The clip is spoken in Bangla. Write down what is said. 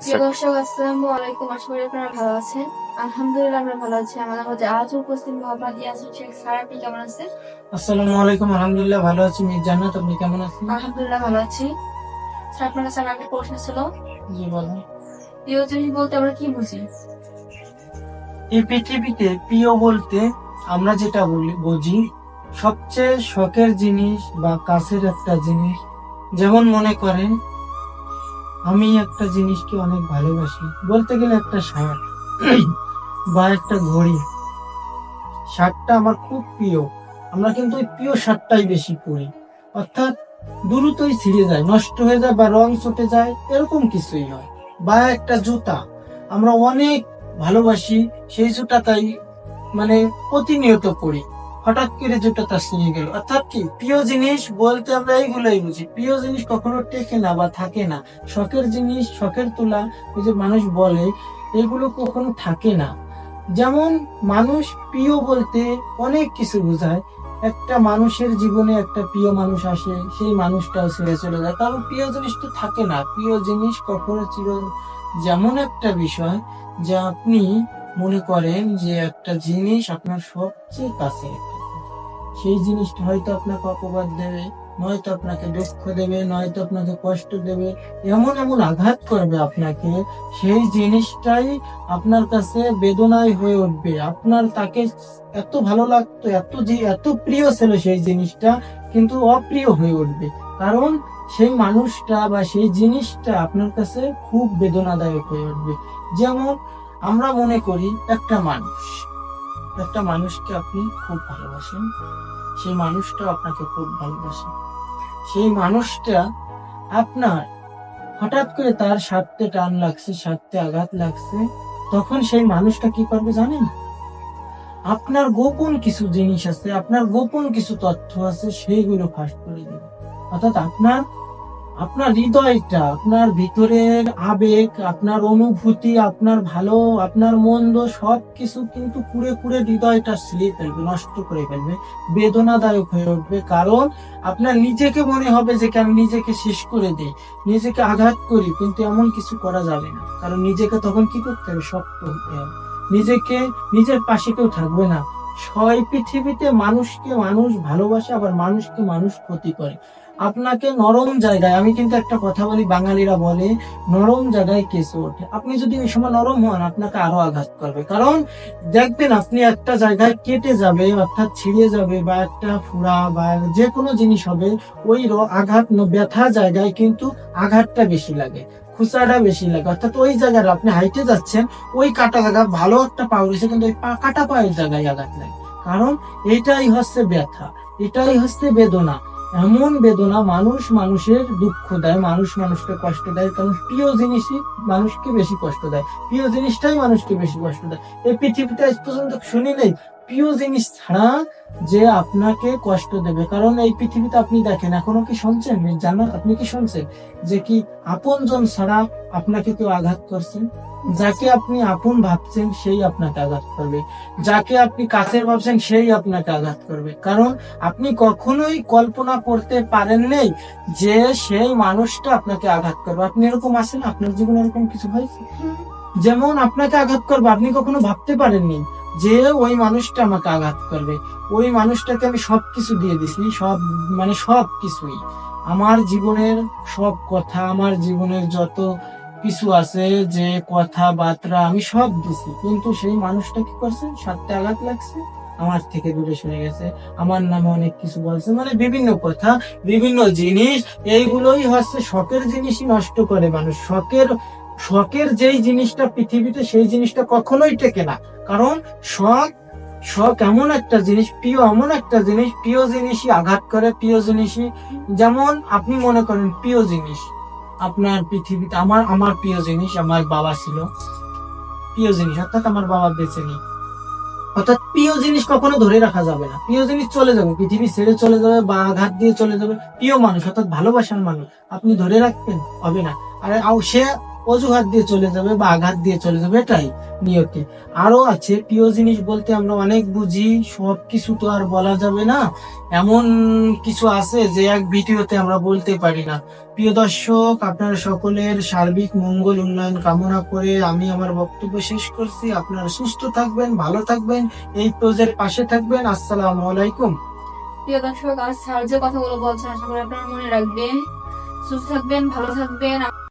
প্রিয় দর্শক আসসালামু আলাইকুম। আশা করি আপনারা ভালো আছেন। আলহামদুলিল্লাহ আমরা ভালো আছি। আমাদের মধ্যে আজ উপস্থিত মোহাম্মদ শেখ স্যার আপনি কেমন আছেন? আসসালামু আলাইকুম আলহামদুলিল্লাহ ভালো আছি। জান্নাত আপনি কেমন আছেন? আলহামদুলিল্লাহ ভালো আছি। স্যার আপনার কাছে আমার একটা প্রশ্ন ছিল? জি বলেন। প্রিয় জিনিস বলতে আমরা কি বুঝি? এই পৃথিবীতে প্রিয় বলতে আমরা যেটা বলি বুঝি সবচেয়ে শখের জিনিস বা কাছের একটা জিনিস যেমন মনে করেন আমি একটা জিনিসকে অনেক ভালোবাসি। বলতে গেলে একটা শার্ট বা একটা ঘড়ি। শার্টটা আমার খুব প্রিয়। আমরা কিন্তু ওই প্রিয় শার্টটাই বেশি পরি। অর্থাৎ দ্রুতই ছিঁড়ে যায়, নষ্ট হয়ে যায় বা রং চটে যায়, এরকম কিছুই হয় বা একটা জুতা। আমরা অনেক ভালোবাসি, সেই জুতাটাই মানে প্রতিনিয়ত পড়ি হঠাৎ করে জুতাটা ছিঁড়ে গেল। অর্থাৎ কি, প্রিয় জিনিস বলতে আমরা এইগুলোই বুঝি। প্রিয় জিনিস কখনো টেকে না বা থাকে না। শখের জিনিস, শখের তোলা, ওই যে মানুষ বলে, এগুলো কখনো থাকে না। যেমন মানুষ প্রিয় বলতে অনেক কিছু বোঝায়। একটা মানুষের জীবনে একটা প্রিয় মানুষ আসে, সেই মানুষটাও ছেড়ে চলে যায়। কারণ প্রিয় জিনিস তো থাকে না। প্রিয় জিনিস কখনো চির, যেমন একটা বিষয় যে আপনি মনে করেন যে একটা জিনিস আপনার সবচেয়ে কাছে সেই জিনিসটা হয়তো আপনাকে অপবাদ দেবে, নয়তো আপনাকে দুঃখ দেবে, নয়তো আপনাকে কষ্ট দেবে, এমন এমন আঘাত করবে আপনাকে, সেই জিনিসটাই আপনার কাছে বেদনায় হয়ে উঠবে। আপনার তাকে এত ভালো লাগতো, এত যে, এত প্রিয় ছিল সেই জিনিসটা কিন্তু অপ্রিয় হয়ে উঠবে। কারণ সেই মানুষটা বা সেই জিনিসটা আপনার কাছে খুব বেদনাদায়ক হয়ে উঠবে। যেমন আমরা মনে করি, একটা মানুষ। একটা মানুষকে আপনি খুব ভালোবাসেন, সেই মানুষটা আপনাকে খুব ভালোবাসে। সেই মানুষটা আপনার হঠাৎ করে তার স্বার্থে টান লাগছে, স্বার্থে আঘাত লাগছে, তখন সেই মানুষটা কি করবে জানেন? আপনার গোপন কিছু জিনিস আছে, আপনার গোপন কিছু তথ্য আছে, সেইগুলো ফাঁস করে দেবে। অর্থাৎ আপনার আপনার হৃদয়টা, আপনার ভিতরের আবেগ, আপনার অনুভূতি, আপনার ভালো, আপনার মন্দ সব কিছু কিন্তু কুড়ে কুড়ে হৃদয়টা ছিঁড়ে ফেলবে, নষ্ট করে ফেলবে, বেদনাদায়ক হয়ে উঠবে। কারণ আপনার নিজেকে মনে হবে যে কি আমি নিজেকে শেষ করে দিই, নিজেকে আঘাত করি, কিন্তু এমন কিছু করা যাবে না। কারণ নিজেকে তখন কি করতে হবে? শক্ত হতে হবে। নিজেকে, নিজের পাশে কেউ থাকবে না। ছয় পৃথিবীতে মানুষকে মানুষ ভালোবাসে, আবার মানুষকে মানুষ ক্ষতি করে। আপনাকে নরম জায়গায়, আমি কিন্তু একটা কথা বলি, বাঙালিরা বলে, নরম জায়গায় কেসে ওঠে। আপনি যদি ওই সময় নরম হন, আপনাকে আরও আঘাত করবে। কারণ দেখবেন, আপনি একটা জায়গায় কেটে যাবে, অর্থাৎ ছিঁড়ে যাবে, বা একটা ফুড়া বা যে কোনো জিনিস হবে, ওই আঘাত ব্যথা জায়গায় কিন্তু আঘাতটা বেশি লাগে, খুচাটা বেশি লাগে। অর্থাৎ ওই জায়গায় আপনি হাইটে যাচ্ছেন, ওই কাটা জায়গা, ভালো একটা পা উঠেছে, কিন্তু ওই কাটা পায়ের জায়গায় আঘাত লাগে। কারণ এটাই হচ্ছে ব্যথা, এটাই হচ্ছে বেদনা। এমন বেদনা মানুষ মানুষের দুঃখ দেয়, মানুষ মানুষকে কষ্ট দেয়, কারণ প্রিয় জিনিসই মানুষকে বেশি কষ্ট দেয়। প্রিয় জিনিসটাই মানুষকে বেশি কষ্ট দেয়। এই পৃথিবীতে আজ পর্যন্ত শুনি নেই প্রিয় জিনিস ছাড়া যে আপনাকে কষ্ট দেবে। কারণ এই পৃথিবীতে আপনি দেখেন এখনও কি শুনছেন? জানার আপনি কি শুনছেন? যে কি আপনজন ছাড়া আপনাকে কেউ আঘাত করছেন যাকে আপনি আপন ভাবছেন সেই আপনাকে আঘাত করবে। যাকে আপনি কাছের ভাবছেন সেই আপনাকে আঘাত করবে। কারণ আপনি কখনোই কল্পনা করতে পারেন নেই যে সেই মানুষটা আপনাকে আঘাত করবে। আপনি এরকম আছেন? আপনার জীবনে এরকম কিছু হয়েছে? যেমন আপনাকে আঘাত করবে আপনি কখনো ভাবতে পারেননি যে ওই মানুষটা আমাকে আঘাত করবে, ওই মানুষটাকে আমি সবকিছু দিয়ে দিছি, সব মানে সব কিছুই আমার জীবনের সব কথা, আমার জীবনের যত কিছু আছে, যে কথা বার্তা আমি সব দিছি। কিন্তু সেই মানুষটা কি করছে? সাতটা আঘাত লাগছে, আমার থেকে দূরে সরে গেছে। আমার নামে অনেক কিছু বলছে মানে বিভিন্ন কথা, বিভিন্ন জিনিস, এইগুলোই হচ্ছে শখের জিনিসই নষ্ট করে মানুষ। শখের শখের যেই জিনিসটা পৃথিবীতে, সেই জিনিসটা কখনোই টেকে না। কারণ শখ শখ এমন একটা জিনিস, প্রিয় এমন একটা জিনিস, প্রিয় জিনিসই আঘাত করে, প্রিয় জিনিসই, যেমন আপনি মনে করেন প্রিয় জিনিস, আপনার পৃথিবীতে আমার আমার প্রিয় জিনিস আমার বাবা ছিল। প্রিয় জিনিস, অর্থাৎ আমার বাবা বেঁচে নেই। অর্থাৎ প্রিয় জিনিস কখনো ধরে রাখা যাবে না। প্রিয় জিনিস চলে যাবে, পৃথিবী ছেড়ে চলে যাবে বা আঘাত দিয়ে চলে যাবে। প্রিয় মানুষ, অর্থাৎ ভালোবাসার মানুষ, আপনি ধরে রাখবেন, হবে না। আর সে অজুহাত দিয়ে চলে যাবে বা আঘাত দিয়ে চলে যাবে, এটাই নিয়তি। আরও আছে, প্রিয় জিনিস বলতে আমরা অনেক বুঝি, সব কিছু তো আর বলা যাবে না। এমন কিছু আছে যে এক ভিডিওতে আমরা বলতে পারি না। প্রিয় দর্শক, আপনারা সকলের সার্বিক মঙ্গল, উন্নয়ন কামনা করে আমি আমার বক্তব্য শেষ করছি। আপনারা সুস্থ থাকবেন, ভালো থাকবেন, এই প্রজেক্ট পাশে থাকবেন। আসসালামু আলাইকুম। প্রিয় দর্শক, আজ স্যার যে কথাগুলো বলছেন, আশা করি আপনারা মনে রাখবেন। সুস্থ থাকবেন, ভালো থাকবেন।